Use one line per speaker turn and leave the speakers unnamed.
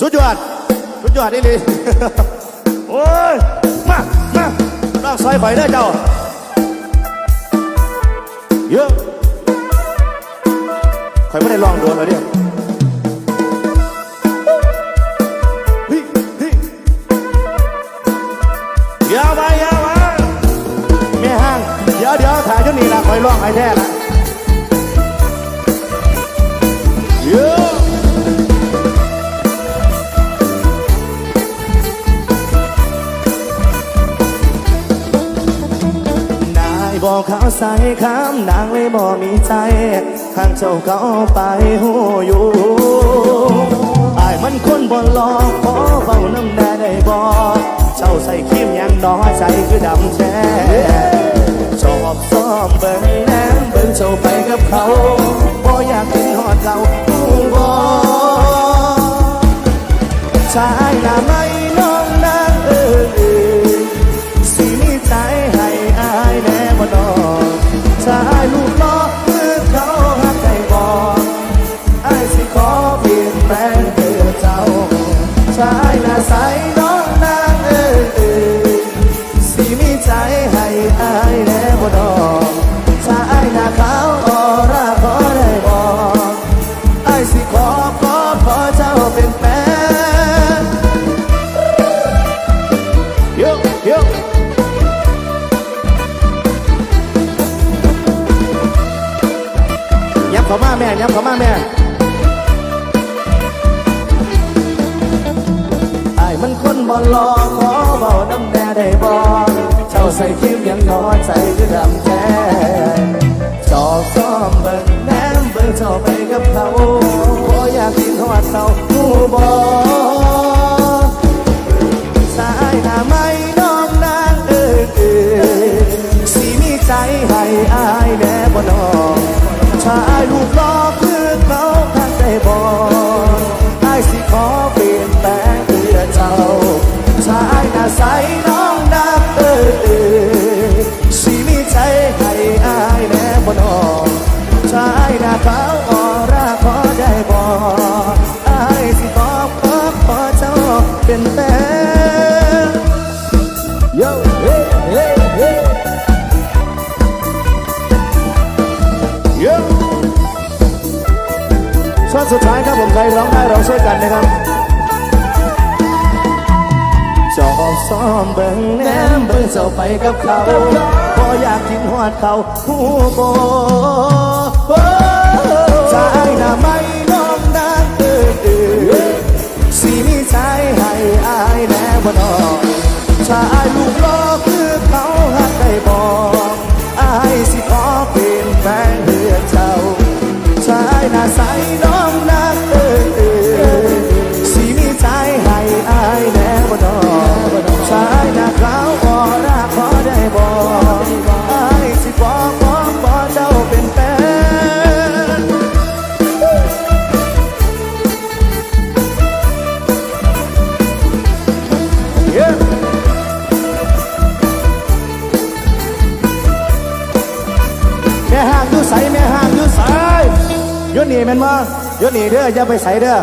สุดยอด สุดยอดนี่เลยโอ้ย มามาลองซอยข่อยเด้อเจ้า เยอะข่อยไม่ได้ลองโดนเลยเนี่ยเฮ้ยเยอยาวมาอยวมาแม่ห้าง เดี๋ยวเดี๋ยวถ่ายจุดนี้ละข่อยลองให้แท้ละ เขาใส่คำนางเลยบอกมีใจข้างเจ้าเขาไปหูอยู่อายมันคนบ่หลอกขอเบาน้ำแน่ได้บอเจ้าใส่ครีมยังน้อยใจคือดำแท้ชอบซ้อมเบิ่งแนมเบิ่งเจ้าไปกับเขาบ่อยากกินหอดเราหูบ่ชา เขามาแม่ยับเขามาแม่ไอ้มันคนบ่รอขอเบาน้ำแน่ได้บ่เจ้าใส่คิ้วยังนอใจคือดำแท้จอบซ้อมเบิ่ง สุดท้ายครับผมใครร้องได้เราช่วยกันนะครับจอบซ้อมเบิ่งแนมเบิ่งเจ้าไปกับเขาพออยากกินหอดเขาหูโบใจหน้าไม่น้องนางเออเออสีมีใจให้อายแน่บ่นอนชายลูกล้อ แม่ห้างอยู่ใสแม่ห้างอยู่ใสอยุนี่แม่นมายุนี่เด้ออย่าไปใสเด้อ